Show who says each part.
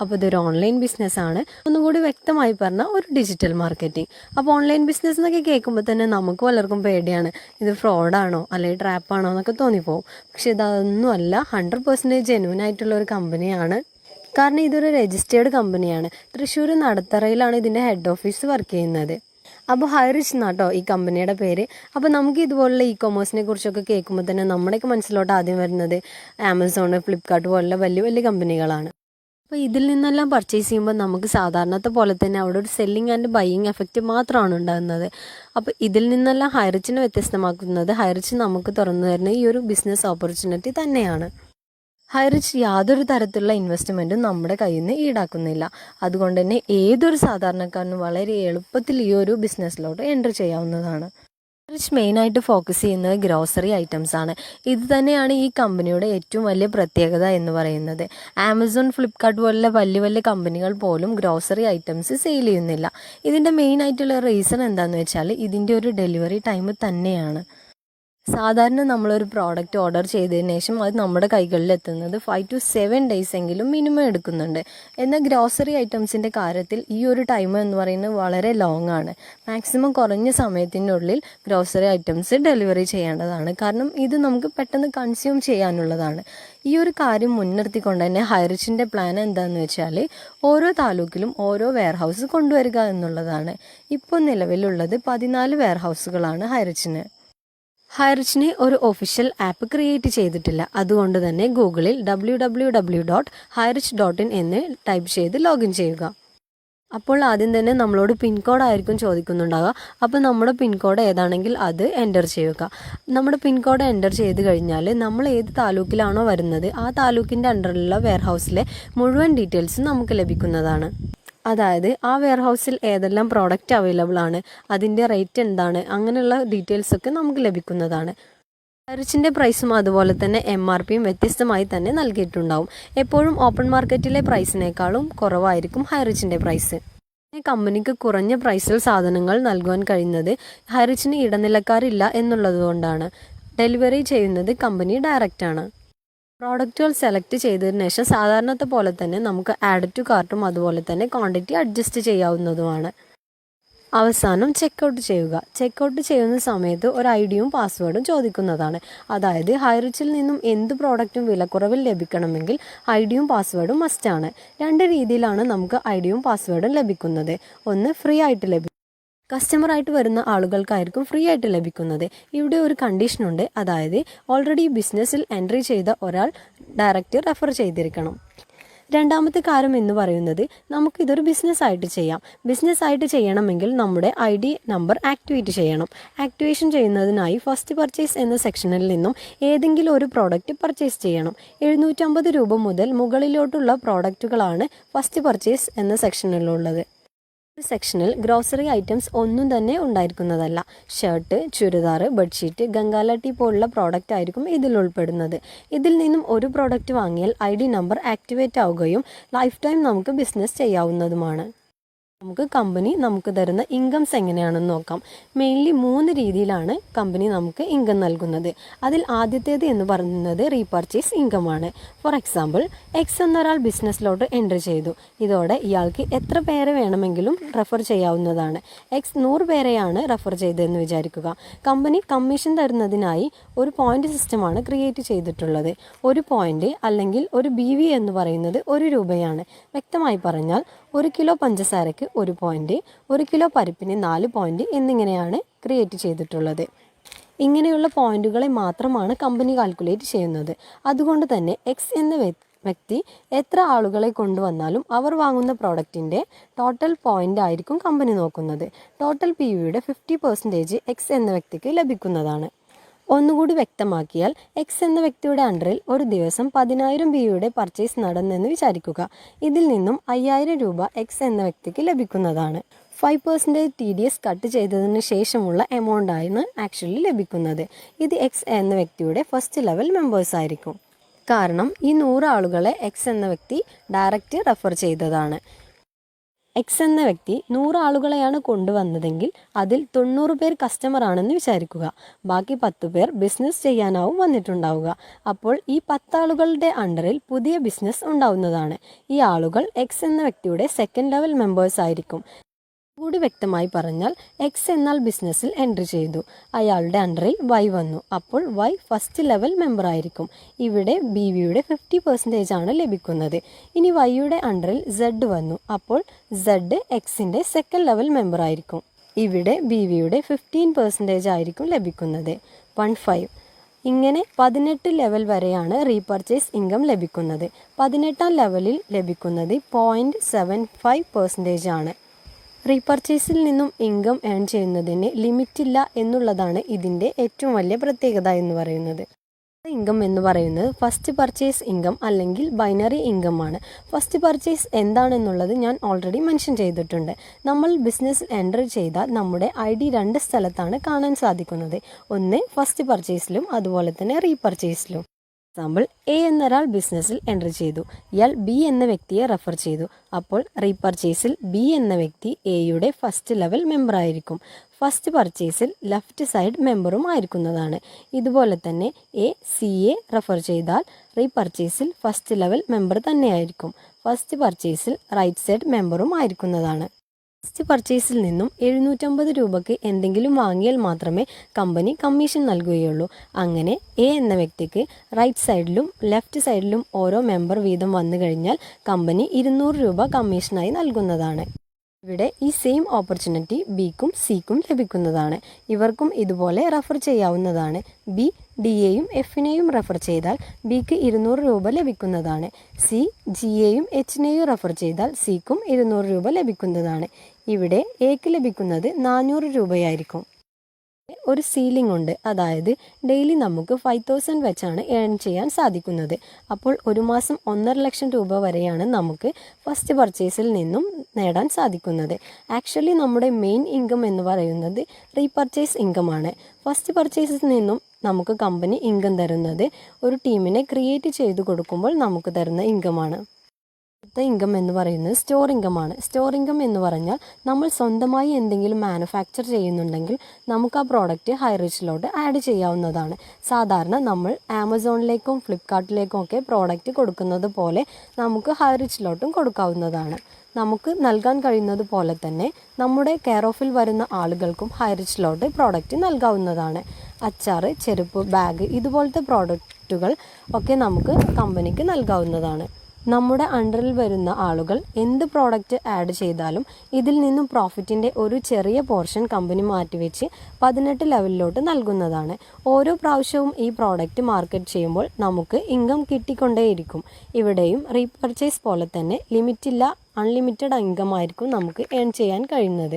Speaker 1: അപ്പോൾ ഇതൊരു ഓൺലൈൻ ബിസിനസ്സാണ് ഒന്നുകൂടി വ്യക്തമായി പറഞ്ഞാൽ ഒരു ഡിജിറ്റൽ മാർക്കറ്റിംഗ് അപ്പോൾ ഓൺലൈൻ ബിസിനസ് എന്നൊക്കെ കേൾക്കുമ്പോൾ തന്നെ നമുക്ക് പലർക്കും പേടിയാണ്. ഇത് ഫ്രോഡാണോ അല്ലെങ്കിൽ ട്രാപ്പാണോ എന്നൊക്കെ തോന്നിപ്പോവും. പക്ഷെ ഇതൊന്നും അല്ല. ഹൺഡ്രഡ് പെർസെന്റേജ് ജെന്യൂൻ ആയിട്ടുള്ള ഒരു കമ്പനിയാണ് കാരണം ഇതൊരു രജിസ്റ്റേർഡ് കമ്പനിയാണ് തൃശ്ശൂർ നടത്തറയിലാണ് ഇതിന്റെ ഹെഡ് ഓഫീസ് വർക്ക് ചെയ്യുന്നത്. അപ്പോൾ ഹൈറിച്ച് എന്നാട്ടോ ഈ കമ്പനിയുടെ പേര്. അപ്പോൾ നമുക്ക് ഇതുപോലുള്ള ഇ കൊമേഴ്സിനെ കുറിച്ചൊക്കെ കേൾക്കുമ്പോൾ തന്നെ നമ്മുടെയൊക്കെ മനസ്സിലോട്ട് ആദ്യം വരുന്നത് ആമസോൺ ഫ്ലിപ്കാർട്ട് പോലുള്ള വലിയ വലിയ കമ്പനികളാണ് അപ്പോൾ ഇതിൽ നിന്നെല്ലാം പർച്ചേസ് ചെയ്യുമ്പോൾ നമുക്ക് സാധാരണത്തെ പോലെ തന്നെ അവിടെ ഒരു സെല്ലിംഗ് ആൻഡ് ബൈയിങ് എഫക്റ്റ് മാത്രമാണ് ഉണ്ടാകുന്നത്. അപ്പോൾ ഇതിൽ നിന്നെല്ലാം ഹൈറിച്ചിനെ വ്യത്യസ്തമാക്കുന്നത് ഹൈറിച്ച് നമുക്ക് തുറന്നു തരുന്ന ഈ ഒരു ബിസിനസ് ഓപ്പർച്യൂണിറ്റി തന്നെയാണ്. ഹൈറിച്ച് യാതൊരു തരത്തിലുള്ള ഇൻവെസ്റ്റ്മെന്റും നമ്മുടെ കയ്യിൽ നിന്ന് ഈടാക്കുന്നില്ല. അതുകൊണ്ട് തന്നെ ഏതൊരു സാധാരണക്കാരനും വളരെ എളുപ്പത്തിൽ ഈ ഒരു ബിസിനസ്സിലോട്ട് എന്റർ ചെയ്യാവുന്നതാണ്. ഹൈറിച്ച് മെയിനായിട്ട് ഫോക്കസ് ചെയ്യുന്നത് ഗ്രോസറി ഐറ്റംസ് ആണ്. ഇത് തന്നെയാണ് ഈ കമ്പനിയുടെ ഏറ്റവും വലിയ പ്രത്യേകത എന്ന് പറയുന്നത്. ആമസോൺ ഫ്ലിപ്കാർട്ട് പോലുള്ള വലിയ വലിയ കമ്പനികൾ പോലും ഗ്രോസറി ഐറ്റംസ് സെയിൽ ചെയ്യുന്നില്ല. ഇതിന്റെ മെയിൻ ആയിട്ടുള്ള റീസൺ എന്താണെന്ന് വെച്ചാൽ ഇതിന്റെ ഒരു ഡെലിവറി ടൈം തന്നെയാണ്. സാധാരണ നമ്മളൊരു പ്രോഡക്റ്റ് ഓർഡർ ചെയ്തതിന് ശേഷം അത് നമ്മുടെ കൈകളിൽ എത്തുന്നത് ഫൈവ് ടു സെവൻ ഡേയ്സ് എങ്കിലും മിനിമം എടുക്കുന്നുണ്ട്. എന്നാൽ ഗ്രോസറി ഐറ്റംസിന്റെ കാര്യത്തിൽ ഈ ഒരു ടൈം എന്ന് പറയുന്നത് വളരെ ലോങ് ആണ്. മാക്സിമം കുറഞ്ഞ സമയത്തിനുള്ളിൽ ഗ്രോസറി ഐറ്റംസ് ഡെലിവറി ചെയ്യേണ്ടതാണ്. കാരണം ഇത് നമുക്ക് പെട്ടെന്ന് കൺസ്യൂം ചെയ്യാനുള്ളതാണ്. ഈ ഒരു കാര്യം മുൻനിർത്തിക്കൊണ്ട് തന്നെ ഹൈറിച്ചിന്റെ പ്ലാൻ എന്താണെന്ന് വെച്ചാൽ ഓരോ താലൂക്കിലും ഓരോ വെയർഹൗസ് കൊണ്ടുവരിക എന്നുള്ളതാണ്. ഇപ്പോൾ നിലവിലുള്ളത് പതിനാല് വെയർഹൗസുകളാണ് ഹൈറിച്ചിന്. ഹൈറിച്ചിന് ഒരു ഒഫീഷ്യൽ ആപ്പ് ക്രിയേറ്റ് ചെയ്തിട്ടില്ല. അതുകൊണ്ട് തന്നെ ഗൂഗിളിൽ W W W dot Highrich dot in എന്ന് ടൈപ്പ് ചെയ്ത് ലോഗിൻ ചെയ്യുക. അപ്പോൾ ആദ്യം തന്നെ നമ്മളോട് പിൻകോഡ് ആയിരിക്കും ചോദിക്കുന്നുണ്ടാവുക. അപ്പോൾ നമ്മുടെ പിൻകോഡ് ഏതാണെങ്കിൽ അത് എന്റർ ചെയ്യുക. നമ്മുടെ പിൻകോഡ് എന്റർ ചെയ്ത് കഴിഞ്ഞാൽ നമ്മൾ ഏത് താലൂക്കിലാണോ വരുന്നത് ആ താലൂക്കിന്റെ അണ്ടറിലുള്ള വെയർഹൗസിലെ മുഴുവൻ ഡീറ്റെയിൽസും നമുക്ക് ലഭിക്കുന്നതാണ്. അതായത് ആ വെയർ ഹൗസിൽ ഏതെല്ലാം പ്രോഡക്റ്റ് അവൈലബിൾ ആണ് അതിന്റെ റേറ്റ് എന്താണ് അങ്ങനെയുള്ള ഡീറ്റെയിൽസ് ഒക്കെ നമുക്ക് ലഭിക്കുന്നതാണ്. ഹൈറിച്ചിന്റെ പ്രൈസും അതുപോലെ തന്നെ എം ആർ പിയും വ്യത്യസ്തമായി തന്നെ നൽകിയിട്ടുണ്ടാവും. എപ്പോഴും ഓപ്പൺ മാർക്കറ്റിലെ പ്രൈസിനേക്കാളും കുറവായിരിക്കും ഹൈറിച്ചിന്റെ പ്രൈസ് കമ്പനിക്ക് കുറഞ്ഞ പ്രൈസിൽ സാധനങ്ങൾ നൽകുവാൻ കഴിയുന്നത് ഹൈറിച്ചിന് ഇടനിലക്കാരില്ല എന്നുള്ളതുകൊണ്ടാണ് ഡെലിവറി ചെയ്യുന്നത് കമ്പനി ഡയറക്റ്റാണ് പ്രോഡക്റ്റുകൾ സെലക്ട് ചെയ്തതിന് ശേഷം സാധാരണത്തെ പോലെ തന്നെ നമുക്ക് ആഡ് ടു കാർട്ടും അതുപോലെ തന്നെ ക്വാണ്ടിറ്റി അഡ്ജസ്റ്റ് ചെയ്യാവുന്നതുമാണ്. അവസാനം ചെക്കൗട്ട് ചെയ്യുക. ചെക്കൗട്ട് ചെയ്യുന്ന സമയത്ത് ഒരു ഐ ഡിയും പാസ്വേഡും ചോദിക്കുന്നതാണ്. അതായത് ഹൈറിച്ചിൽ നിന്നും എന്ത് പ്രോഡക്റ്റും വിലക്കുറവിൽ ലഭിക്കണമെങ്കിൽ ഐ ഡിയും പാസ്വേഡും മസ്റ്റാണ് രണ്ട് രീതിയിലാണ് നമുക്ക് ഐ ഡിയും പാസ്വേഡും ലഭിക്കുന്നത്. ഒന്ന് ഫ്രീ ആയിട്ട് ലഭിക്കും കസ്റ്റമറായിട്ട് വരുന്ന ആളുകൾക്കായിരിക്കും ഫ്രീ ആയിട്ട് ലഭിക്കുന്നത്. ഇവിടെ ഒരു കണ്ടീഷനുണ്ട് അതായത് ഓൾറെഡി ബിസിനസ്സിൽ എൻട്രി ചെയ്ത ഒരാൾ ഡയറക്റ്റ് റെഫർ ചെയ്തിരിക്കണം. രണ്ടാമത്തെ കാര്യം എന്ന് പറയുന്നത് നമുക്ക് ഇതൊരു ബിസിനസ് ആയിട്ട് ചെയ്യാം. ബിസിനസ് ആയിട്ട് ചെയ്യണമെങ്കിൽ നമ്മുടെ ഐ ഡി നമ്പർ ആക്ടിവേറ്റ് ചെയ്യണം. ആക്ടിവേഷൻ ചെയ്യുന്നതിനായി ഫസ്റ്റ് പർച്ചേസ് എന്ന സെക്ഷനിൽ നിന്നും ഏതെങ്കിലും ഒരു പ്രോഡക്റ്റ് പർച്ചേസ് ചെയ്യണം. എഴുന്നൂറ്റമ്പത് രൂപ മുതൽ മുകളിലോട്ടുള്ള പ്രോഡക്റ്റുകളാണ് ഫസ്റ്റ് പർച്ചേസ് എന്ന സെക്ഷനിലുള്ളത് സെക്ഷനിൽ ഗ്രോസറി ഐറ്റംസ് ഒന്നും തന്നെ ഉണ്ടായിരിക്കുന്നതല്ല. ഷർട്ട് ചുരിദാർ ബെഡ്ഷീറ്റ് ഗംഗാല ടീ പോലുള്ള പ്രോഡക്റ്റ് ആയിരിക്കും ഇതിൽ ഉൾപ്പെടുന്നത്. ഇതിൽ നിന്നും ഒരു പ്രോഡക്റ്റ് വാങ്ങിയാൽ ഐ നമ്പർ ആക്ടിവേറ്റ് ആവുകയും ലൈഫ് ടൈം നമുക്ക് ബിസിനസ് ചെയ്യാവുന്നതുമാണ്. നമുക്ക് കമ്പനി നമുക്ക് തരുന്ന ഇൻകംസ് എങ്ങനെയാണെന്ന് നോക്കാം. മെയിൻലി മൂന്ന് രീതിയിലാണ് കമ്പനി നമുക്ക് ഇൻകം നൽകുന്നത്. അതിൽ ആദ്യത്തേത് എന്ന് പറയുന്നത് റീപർച്ചേസ് ഇൻകം ആണ്. ഫോർ എക്സാമ്പിൾ എക്സ് എന്നൊരാൾ ബിസിനസ്സിലോട്ട് എന്റർ ചെയ്തു. ഇതോടെ ഇയാൾക്ക് എത്ര പേരെ വേണമെങ്കിലും റെഫർ ചെയ്യാവുന്നതാണ്. എക്സ് നൂറ് പേരെയാണ് റെഫർ ചെയ്തതെന്ന് വിചാരിക്കുക. കമ്പനി കമ്മീഷൻ തരുന്നതിനായി ഒരു പോയിന്റ് സിസ്റ്റമാണ് ക്രിയേറ്റ് ചെയ്തിട്ടുള്ളത്. ഒരു പോയിന്റ് അല്ലെങ്കിൽ ഒരു ബി എന്ന് പറയുന്നത് ഒരു രൂപയാണ്. വ്യക്തമായി പറഞ്ഞാൽ ഒരു കിലോ പഞ്ചസാരയ്ക്ക് ഒരു പോയിന്റ് ഒരു കിലോ പരിപ്പിന് നാല് പോയിന്റ് എന്നിങ്ങനെയാണ് ക്രിയേറ്റ് ചെയ്തിട്ടുള്ളത്. ഇങ്ങനെയുള്ള പോയിന്റുകളെ മാത്രമാണ് കമ്പനി കാൽക്കുലേറ്റ് ചെയ്യുന്നത്. അതുകൊണ്ട് തന്നെ എക്സ് എന്ന വ്യക്തി എത്ര ആളുകളെ കൊണ്ടുവന്നാലും അവർ വാങ്ങുന്ന പ്രോഡക്റ്റിന്റെ ടോട്ടൽ പോയിന്റ് ആയിരിക്കും കമ്പനി നോക്കുന്നത്. ടോട്ടൽ പി യുടെ ഫിഫ്റ്റി പെർസെന്റേജ് എക്സ് എന്ന വ്യക്തിക്ക് ലഭിക്കുന്നതാണ്. ഒന്നുകൂടി വ്യക്തമാക്കിയാൽ എക്സ് എന്ന വ്യക്തിയുടെ അണ്ടറിൽ ഒരു ദിവസം പതിനായിരം ബിയുടെ പർച്ചേസ് നടന്നെന്ന് വിചാരിക്കുക. ഇതിൽ നിന്നും അയ്യായിരം രൂപ എക്സ് എന്ന വ്യക്തിക്ക് ലഭിക്കുന്നതാണ്. Five percentage T D S cut ചെയ്തതിന് ശേഷമുള്ള എമൗണ്ട് ആണ് ആക്ച്വലി ലഭിക്കുന്നത്. ഇത് എക്സ് എന്ന വ്യക്തിയുടെ ഫസ്റ്റ് ലെവൽ മെമ്പേഴ്സ് ആയിരിക്കും. കാരണം ഈ നൂറ് ആളുകളെ എക്സ് എന്ന വ്യക്തി ഡയറക്റ്റ് റെഫർ ചെയ്തതാണ്. എക്സ് എന്ന വ്യക്തി നൂറ് ആളുകളെയാണ് കൊണ്ടുവന്നതെങ്കിൽ അതിൽ തൊണ്ണൂറ് പേർ കസ്റ്റമർ ആണെന്ന് വിചാരിക്കുക. ബാക്കി പത്ത് പേർ ബിസിനസ് ചെയ്യാനാവും വന്നിട്ടുണ്ടാവുക. അപ്പോൾ ഈ പത്താളുകളുടെ അണ്ടറിൽ പുതിയ ബിസിനസ് ഉണ്ടാവുന്നതാണ്. ഈ ആളുകൾ എക്സ് എന്ന വ്യക്തിയുടെ സെക്കൻഡ് ലെവൽ മെമ്പേഴ്സ് ആയിരിക്കും. കൂടി വ്യക്തമായി പറഞ്ഞാൽ എക്സ് എന്നാൽ ബിസിനസ്സിൽ എൻട്രി ചെയ്തു. അയാളുടെ അണ്ടറിൽ വൈ വന്നു. അപ്പോൾ വൈ ഫസ്റ്റ് ലെവൽ മെമ്പർ ആയിരിക്കും. ഇവിടെ ബി വിയുടെ ഫിഫ്റ്റി പെർസെന്റേജ് ആണ് ലഭിക്കുന്നത്. ഇനി വൈയുടെ അണ്ടറിൽ സെഡ് വന്നു. അപ്പോൾ സെഡ് എക്സിന്റെ സെക്കൻഡ് ലെവൽ മെമ്പർ ആയിരിക്കും. ഇവിടെ ബി വിയുടെ ഫിഫ്റ്റീൻ പെർസെന്റേജ് ആയിരിക്കും ലഭിക്കുന്നത്. വൺ ഫൈവ് ഇങ്ങനെ പതിനെട്ട് ലെവൽ വരെയാണ് റീപർച്ചേസ് ഇൻകം ലഭിക്കുന്നത്. പതിനെട്ടാം ലെവലിൽ ലഭിക്കുന്നത് പോയിന്റ് സെവൻ ഫൈവ് പെർസെന്റേജ് ആണ്. റീപർച്ചേസിൽ നിന്നും ഇൻകം ഏൺ ചെയ്യുന്നതിന് ലിമിറ്റില്ല എന്നുള്ളതാണ് ഇതിന്റെ ഏറ്റവും വലിയ പ്രത്യേകത എന്ന് പറയുന്നത്. ഇൻകം എന്ന് പറയുന്നത് ഫസ്റ്റ് പർച്ചേസ് ഇൻകം അല്ലെങ്കിൽ ബൈനറി ഇൻകം ആണ്. ഫസ്റ്റ് പർച്ചേസ് എന്താണെന്നുള്ളത് ഞാൻ ഓൾറെഡി മെൻഷൻ ചെയ്തിട്ടുണ്ട്. നമ്മൾ ബിസിനസ് എന്റർ ചെയ്താൽ നമ്മുടെ ഐ ഡി രണ്ട് സ്ഥലത്താണ് കാണാൻ സാധിക്കുന്നത്. ഒന്ന് ഫസ്റ്റ് പർച്ചേസിലും അതുപോലെ തന്നെ റീപർച്ചേസിലും എക്സാമ്പിൾ എ എന്നൊരാൾ ബിസിനസ്സിൽ എന്റർ ചെയ്തു. ഇയാൾ ബി എന്ന വ്യക്തിയെ റെഫർ ചെയ്തു. അപ്പോൾ റീപർച്ചേസിൽ ബി എന്ന വ്യക്തി എയുടെ ഫസ്റ്റ് ലെവൽ മെമ്പറായിരിക്കും ഫസ്റ്റ് പർച്ചേസിൽ ലെഫ്റ്റ് സൈഡ് മെമ്പറും ആയിരിക്കുന്നതാണ്. ഇതുപോലെ തന്നെ എ സി എ റെഫർ ചെയ്താൽ റീപർച്ചേസിൽ ഫസ്റ്റ് ലെവൽ മെമ്പർ തന്നെയായിരിക്കും. ഫസ്റ്റ് പർച്ചേസിൽ റൈറ്റ് സൈഡ് മെമ്പറും ആയിരിക്കുന്നതാണ്. ഫസ്റ്റ് പർച്ചേസിൽ നിന്നും എഴുന്നൂറ്റമ്പത് രൂപയ്ക്ക് എന്തെങ്കിലും വാങ്ങിയാൽ മാത്രമേ കമ്പനി കമ്മീഷൻ നൽകുകയുള്ളൂ. അങ്ങനെ എ എന്ന വ്യക്തിക്ക് റൈറ്റ് സൈഡിലും ലെഫ്റ്റ് സൈഡിലും ഓരോ മെമ്പർ വീതം വന്നു കഴിഞ്ഞാൽ കമ്പനി ഇരുന്നൂറ് രൂപ കമ്മീഷനായി നൽകുന്നതാണ്. ഇവിടെ ഈ സെയിം ഓപ്പർച്യൂണിറ്റി ബിക്കും സിക്കും ലഭിക്കുന്നതാണ്. ഇവർക്കും ഇതുപോലെ റെഫർ ചെയ്യാവുന്നതാണ്. ബി ഡി എയും എഫിനെയും റെഫർ ചെയ്താൽ ബിക്ക് ഇരുന്നൂറ് രൂപ ലഭിക്കുന്നതാണ്. സി ജി എയും എച്ചിനെയും റെഫർ ചെയ്താൽ സിക്കും ഇരുന്നൂറ് രൂപ ലഭിക്കുന്നതാണ്. ഇവിടെ എക്ക് ലഭിക്കുന്നത് നാനൂറ് രൂപയായിരിക്കും. ഒരു സീലിംഗ് ഉണ്ട്. അതായത് ഡെയിലി നമുക്ക് ഫൈവ് തൗസൻഡ് വെച്ചാണ് ഏൺ ചെയ്യാൻ സാധിക്കുന്നത്. അപ്പോൾ ഒരു മാസം ഒന്നര ലക്ഷം രൂപ വരെയാണ് നമുക്ക് ഫസ്റ്റ് പർച്ചേസിൽ നിന്നും നേടാൻ സാധിക്കുന്നത്. ആക്ച്വലി നമ്മുടെ മെയിൻ ഇൻകം എന്ന് പറയുന്നത് റീപർച്ചേസ് ഇൻകം ആണ്. ഫസ്റ്റ് പർച്ചേസിൽ നിന്നും നമുക്ക് കമ്പനി ഇൻകം തരുന്നത് ഒരു ടീമിനെ ക്രിയേറ്റ് ചെയ്തു കൊടുക്കുമ്പോൾ നമുക്ക് തരുന്ന ഇൻകമാണ് അടുത്ത ഇൻകം എന്ന് പറയുന്നത് സ്റ്റോർ ഇൻകം ആണ് സ്റ്റോർ ഇൻകം എന്ന് പറഞ്ഞാൽ നമ്മൾ സ്വന്തമായി എന്തെങ്കിലും മാനുഫാക്ചർ ചെയ്യുന്നുണ്ടെങ്കിൽ നമുക്ക് ആ പ്രോഡക്റ്റ് ഹൈ റിച്ചിലോട്ട് ആഡ് ചെയ്യാവുന്നതാണ്. സാധാരണ നമ്മൾ ആമസോണിലേക്കും ഫ്ലിപ്കാർട്ടിലേക്കും ഒക്കെ പ്രോഡക്റ്റ് കൊടുക്കുന്നത് പോലെ നമുക്ക് ഹൈ റിച്ചിലോട്ടും കൊടുക്കാവുന്നതാണ്. നമുക്ക് നൽകാൻ കഴിയുന്നത് പോലെ തന്നെ നമ്മുടെ കെയർ ഓഫിൽ വരുന്ന ആളുകൾക്കും ഹൈ റിച്ചിലോട്ട് പ്രോഡക്റ്റ് നൽകാവുന്നതാണ്. അച്ചാറ് ചെരുപ്പ് ബാഗ് ഇതുപോലത്തെ പ്രോഡക്റ്റുകൾ ഒക്കെ നമുക്ക് കമ്പനിക്ക് നൽകാവുന്നതാണ്. നമ്മുടെ അണ്ടറിൽ വരുന്ന ആളുകൾ എന്ത് പ്രോഡക്റ്റ് ആഡ് ചെയ്താലും ഇതിൽ നിന്നും പ്രോഫിറ്റിന്റെ ഒരു ചെറിയ പോർഷൻ കമ്പനി മാറ്റിവെച്ച് പതിനെട്ട് ലെവലിലോട്ട് നൽകുന്നതാണ്. ഓരോ പ്രാവശ്യവും ഈ പ്രോഡക്റ്റ് മാർക്കറ്റ് ചെയ്യുമ്പോൾ നമുക്ക് ഇൻകം കിട്ടിക്കൊണ്ടേയിരിക്കും. ഇവിടെയും റീപർച്ചേസ് പോലെ തന്നെ ലിമിറ്റില്ല അൺലിമിറ്റഡ് ഇൻകം ആയിരിക്കും നമുക്ക് ഏൺ ചെയ്യാൻ കഴിയുന്നത്.